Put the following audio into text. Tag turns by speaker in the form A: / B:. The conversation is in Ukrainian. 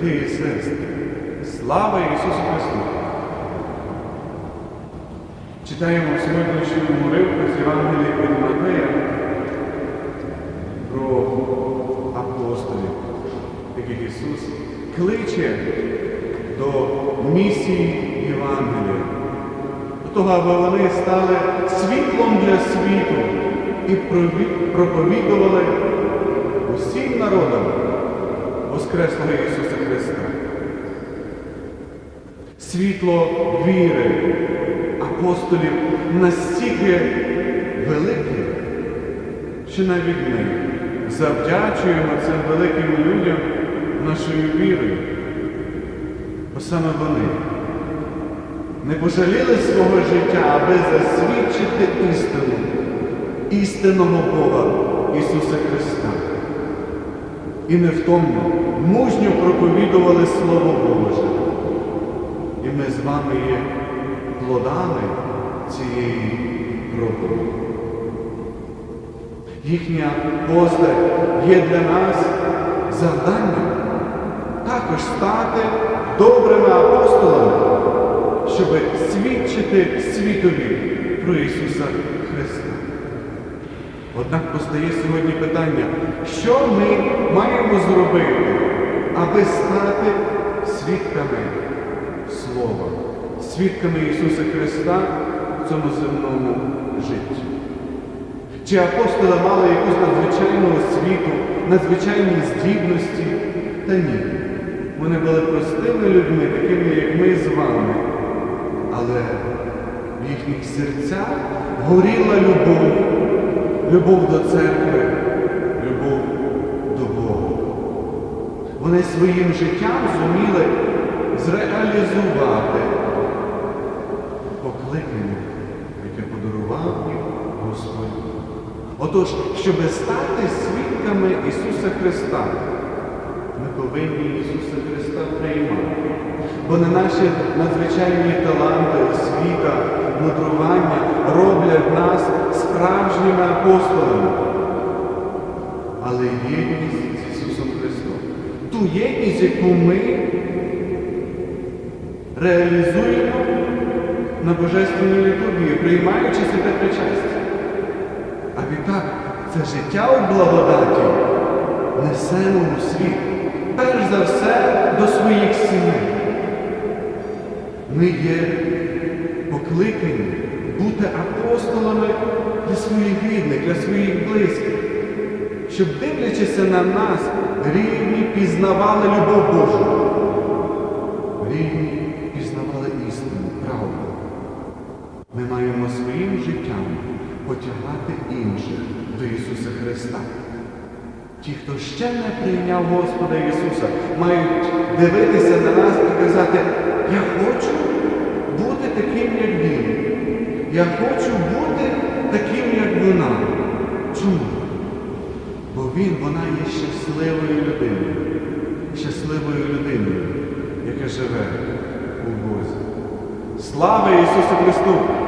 A: брати і сестри, слава Ісусу Христу! Читаємо в сьогоднішньому уривку з Євангелія від Матея про апостолів, яких Ісус кличе до місії Євангелія, до того, аби вони стали світлом для світу і проповідували усім народам Воскреслого Ісуса Христа. Світло віри апостолів настільки велике, що навіть ми завдячуємо цим великим людям нашою вірою. Бо саме вони не пожаліли свого життя, аби засвідчити істину, істинного Бога Ісуса Христа. І невтомно, мужньо проповідували Слово Боже. І ми з вами є плодами цієї проповіді. Їхня постать є для нас завданням також стати добрими апостолами, щоб свідчити світові про Ісуса Христа. Однак постає сьогодні питання, що ми маємо зробити, аби стати свідками Слова, свідками Ісуса Христа в цьому земному житті. Чи апостоли мали якусь надзвичайну освіту, надзвичайні здібності? Та ні. Вони були простими людьми, такими, як ми з вами. Але в їхніх серцях горіла любов, любов до церкви, любов до Бога. Вони своїм життям зуміли зреалізувати покликання, яке подарував їм Господь. Отож, щоб стати свідками Ісуса Христа, ми повинні Ісуса Христа приймати. Бо не наші надзвичайні таланти, освіта, мудрування роблять нас справжніми апостолами. Але єдність з Ісусом Христом. Ту єдність, яку ми реалізуємо на Божественній літургії, приймаючи святе причастя. А відтак це життя у благодаті несемо у світ, перш за все до своїх сімей. Ми є покликані бути апостолами для своїх рідних, для своїх близьких, щоб, дивлячися на нас, рідні пізнавали любов Божу. Рідні пізнавали істину, правду. Ми маємо своїм життям потягати інших до Ісуса Христа. Ті, хто ще не прийняв Господа Ісуса, мають дивитися на нас і казати, Я хочу бути таким, як вона. Чому? Бо він, вона є щасливою людиною, щасливою людиною, яка живе у Бозі. Слава Ісусу Христу!